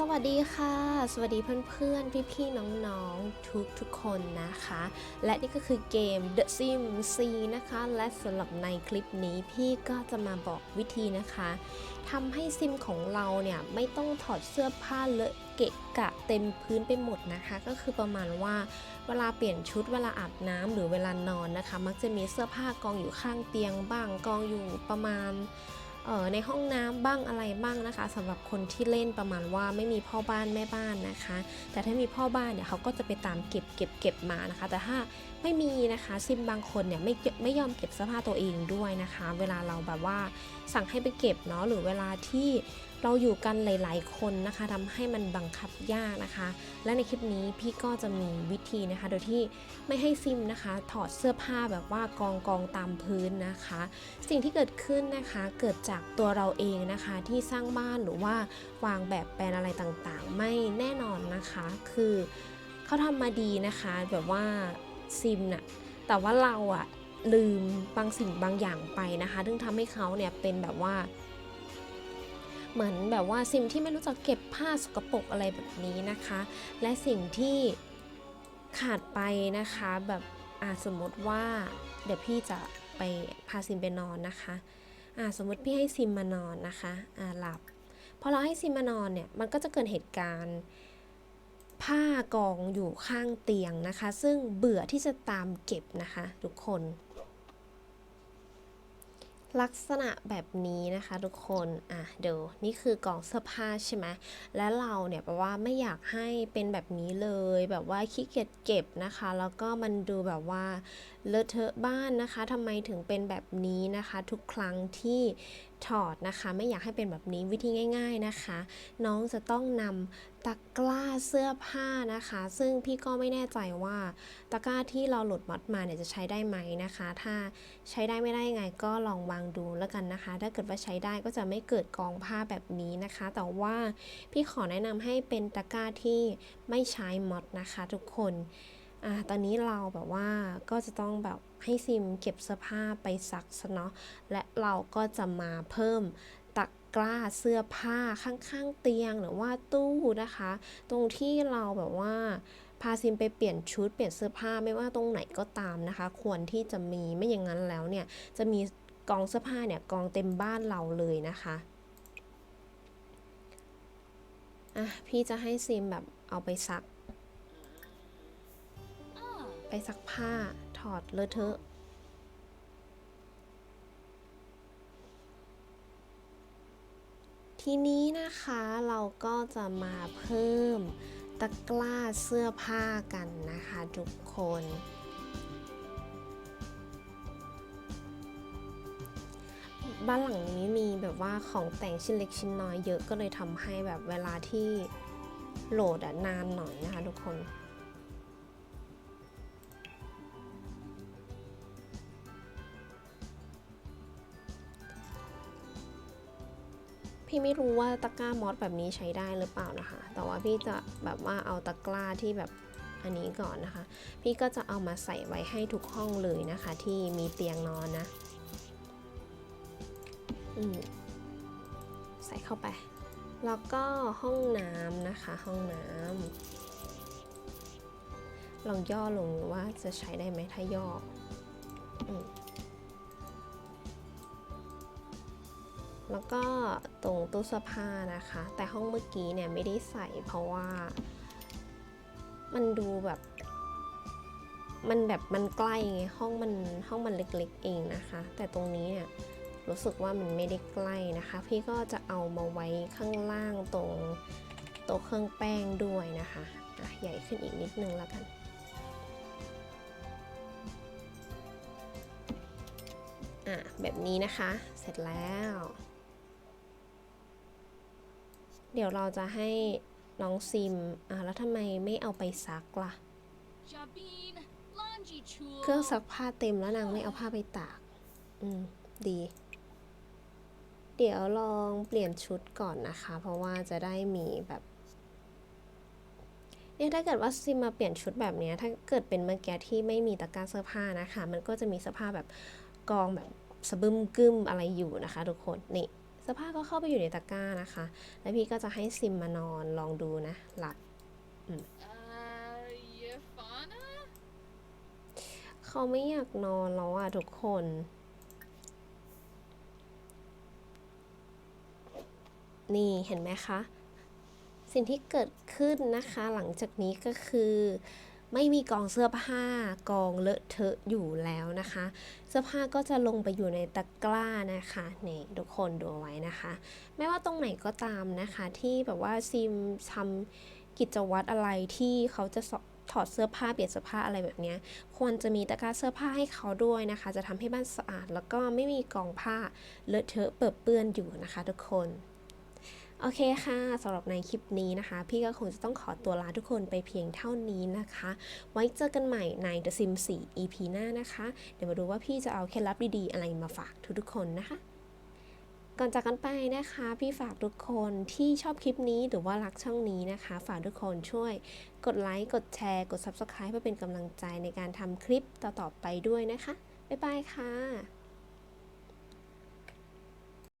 สวัสดีค่ะ สวัสดีเพื่อนๆ พี่ๆ น้องๆ ทุกทุกๆคนนะคะ และนี่ก็คือเกม The Sims 4นะคะ และสำหรับในคลิปนี้พี่ก็จะมาบอกวิธีนะคะทำให้ซิมของเราเนี่ยไม่ต้องถอดเสื้อผ้าเลอะเกะกะเต็มพื้นไปหมดนะคะ ก็คือประมาณว่าเวลาเปลี่ยนชุดเวลาอาบน้ำหรือเวลานอนนะคะ มักจะมีเสื้อผ้ากองอยู่ข้างเตียงบ้างกองอยู่ประมาณ ในห้องน้ำบ้างอะไรบ้างนะคะสำหรับคนที่เล่นประมาณว่าไม่มีพ่อบ้านแม่บ้านนะคะ แต่ถ้ามีพ่อบ้านเนี่ยเขาก็จะไปตามเก็บเก็บเก็บมานะคะ แต่ถ้าไม่มีนะคะซิมบางคนเนี่ยไม่ไม่ยอมเก็บเสื้อผ้าตัวเองด้วยนะคะ เวลาเราแบบว่าสั่งให้ไปเก็บเนาะหรือเวลาที่ เราอยู่กันหลาย ๆ คนนะคะทำให้มันบังคับยากนะคะ และในคลิปนี้พี่ก็จะมีวิธีนะคะ โดยที่ไม่ให้ซิมนะคะ ถอดเสื้อผ้าแบบว่ากองกองตามพื้นนะคะ สิ่งที่เกิดขึ้นนะคะเกิดจากตัวเราเองนะคะที่สร้างบ้านหรือว่าวางแบบแปลนอะไรต่างๆ ไม่แน่นอนนะคะ คือเขาทำมาดีนะคะแบบว่าซิมน่ะแต่ว่าเราอะลืมบางสิ่งบางอย่างไปนะคะซึ่งทำให้เขาเนี่ยเป็นแบบว่า เหมือนแบบว่าซิมที่ไม่รู้จักเก็บผ้าสกปรกอะไรแบบนี้นะคะ และสิ่งที่ขาดไปนะคะแบบอ่าสมมติว่าเดี๋ยวพี่จะไปพาซิมไปนอนนะคะอ่าสมมติพี่ให้ซิมมานอนนะคะอ่าหลับพอเราให้ซิมมานอนเนี่ยมันก็จะเกิดเหตุการณ์ผ้ากองอยู่ข้างเตียงนะคะ ซึ่งเบื่อที่จะตามเก็บนะคะ ทุกคน ลักษณะแบบนี้นะคะทุกคนอะเดี๋ยวนี่คือกล่องเสื้อผ้าใช่ไหมและเราเนี่ยแปลว่าไม่อยากให้เป็นแบบนี้เลย แบบว่าขี้เกียจเก็บนะคะ แล้วก็มันดูแบบว่า เลอะเทอะบ้านนะคะทำไมถึงเป็นแบบนี้นะคะ ทุกครั้งที่ถอดนะคะ ไม่อยากให้เป็นแบบนี้วิธีง่าย ๆนะคะ น้องจะต้องนำตะกร้าเสื้อผ้านะคะ ซึ่งพี่ก็ไม่แน่ใจว่าตะกร้าที่เราโหลดมัดมาเนี่ยจะใช้ได้ไหมนะคะ ถ้าใช้ได้ไม่ได้ยังไงก็ลองวางดูแล้วกันนะคะ ถ้าเกิดว่าใช้ได้ก็จะไม่เกิดกองผ้าแบบนี้นะคะ แต่ว่าพี่ขอแนะนำให้เป็นตะกร้าที่ไม่ใช้มอดนะคะ ทุกคน อ่าตอนนี้เราแบบว่าก็จะต้องแบบให้ซิมเก็บเสื้อผ้าไปซักซะเนาะและเราก็จะมาเพิ่มตะกร้าเสื้อผ้าข้างๆเตียงหรือว่าตู้นะคะ ตรงที่เราแบบว่าพาซิมไปเปลี่ยนชุดเปลี่ยนเสื้อผ้าไม่ว่าตรงไหนก็ตามนะคะ ควรที่จะมีไม่อย่างนั้นแล้วเนี่ยจะมีกองเสื้อผ้าเนี่ยกองเต็มบ้านเราเลยนะคะอะพี่จะให้ซิมแบบเอาไปซัก ไปซักผ้าถอดเลอะเทอะ ทีนี้นะคะเราก็จะมาเพิ่มตะกร้าเสื้อผ้ากันนะคะทุกคน บ้านหลังนี้มีแบบว่าของแต่งชิ้นเล็กชิ้นน้อยเยอะก็เลยทำให้แบบเวลาที่โหลดอะนานหน่อยนะคะทุกคน พี่ไม่รู้ว่าตะกร้ามอสแบบนี้ใช้ได้หรือเปล่านะคะ แต่ว่าพี่จะแบบว่าเอาตะกร้าที่แบบอันนี้ก่อนนะคะ พี่ก็จะเอามาใส่ไว้ให้ทุกห้องเลยนะคะ ที่มีเตียงนอนนะ อืมใส่เข้าไป แล้วก็ห้องน้ำนะคะ ห้องน้ำลองย่อลงว่าจะใช้ได้ไหมถ้าย่อ แล้วก็ตรงตู้เสื้อผ้านะคะ แต่ห้องเมื่อกี้เนี่ยไม่ได้ใส่เพราะว่า มันดูแบบ มันแบบมันใกล้ไงห้องมันห้องมันเล็กๆเองนะคะ แต่ตรงนี้เนี่ยรู้สึกว่ามันไม่ได้ใกล้นะคะ พี่ก็จะเอามาไว้ข้างล่างตรงโต๊ะเครื่องแป้งด้วยนะคะะใหญ่ขึ้นอีกนิดนึงแล้วกัน อะแบบนี้นะคะ เสร็จแล้ว เดี๋ยวเราจะให้น้องซิม อะแล้วทำไมไม่เอาไปซักล่ะ Jabin, Lanji Chul. เครื่องซักผ้าเต็มแล้วนางไม่เอาผ้าไปตาก อืม ดี เดี๋ยวลองเปลี่ยนชุดก่อนนะคะ เพราะว่าจะได้มีแบบเนี่ยถ้าเกิดว่าซิมมาเปลี่ยนชุดแบบเนี้ยถ้าเกิดเป็นเมื่อกี้ที่ไม่มีตะกร้าเสื้อผ้านะคะ มันก็จะมีเสื้อผ้าแบบกองแบบสะบึมกึมอะไรอยู่นะคะ ทุกคนนี่ เสื้อผ้าก็เข้าไปอยู่ในตะกร้านะคะ แล้วพี่ก็จะให้ซิมมานอนลองดูนะ หลับ Uh, Yafana? เขาไม่อยากนอนแล้วอะทุกคนนี่เห็นไหมคะ สิ่งที่เกิดขึ้นนะคะ หลังจากนี้ก็คือ ไม่มีกองเสื้อผ้ากองเลอะเทอะอยู่แล้วนะคะ เสื้อผ้าก็จะลงไปอยู่ในตะกร้านะคะนี่ทุกคนดูเอาไว้นะคะ ไม่ว่าตรงไหนก็ตามนะคะ ที่แบบว่าซิมทำกิจวัตรอะไรที่เขาจะสถอดเสื้อผ้าเปลี่ยนเสื้อผ้าอะไรแบบเนี้ยควรจะมีตะกร้าเสื้อผ้าให้เขาด้วยนะคะ จะทำให้บ้านสะอาด แล้วก็ไม่มีกองผ้าเลอะเทอะเปื้อนเปื้อนอยู่นะคะ ทุกคน โอเคค่ะสำหรับในคลิปนี้นะคะ พี่ก็คงจะต้องขอตัวลาทุกคนไปเพียงเท่านี้นะคะ ไว้เจอกันใหม่ใน The Sims 4 EP หน้านะคะ เดี๋ยวมาดูว่าพี่จะเอาเคล็ดลับดีๆ อะไรมาฝากทุกๆคนนะคะ ก่อนจากกันไปนะคะ พี่ฝากทุกคนที่ชอบคลิปนี้หรือว่ารักช่องนี้นะคะ ฝากทุกคนช่วยกดไลค์กดแชร์ กด Subscribe เพื่อเป็นกำลังใจในการทำคลิปต่อๆไปด้วยนะคะบ๊ายบายค่ะ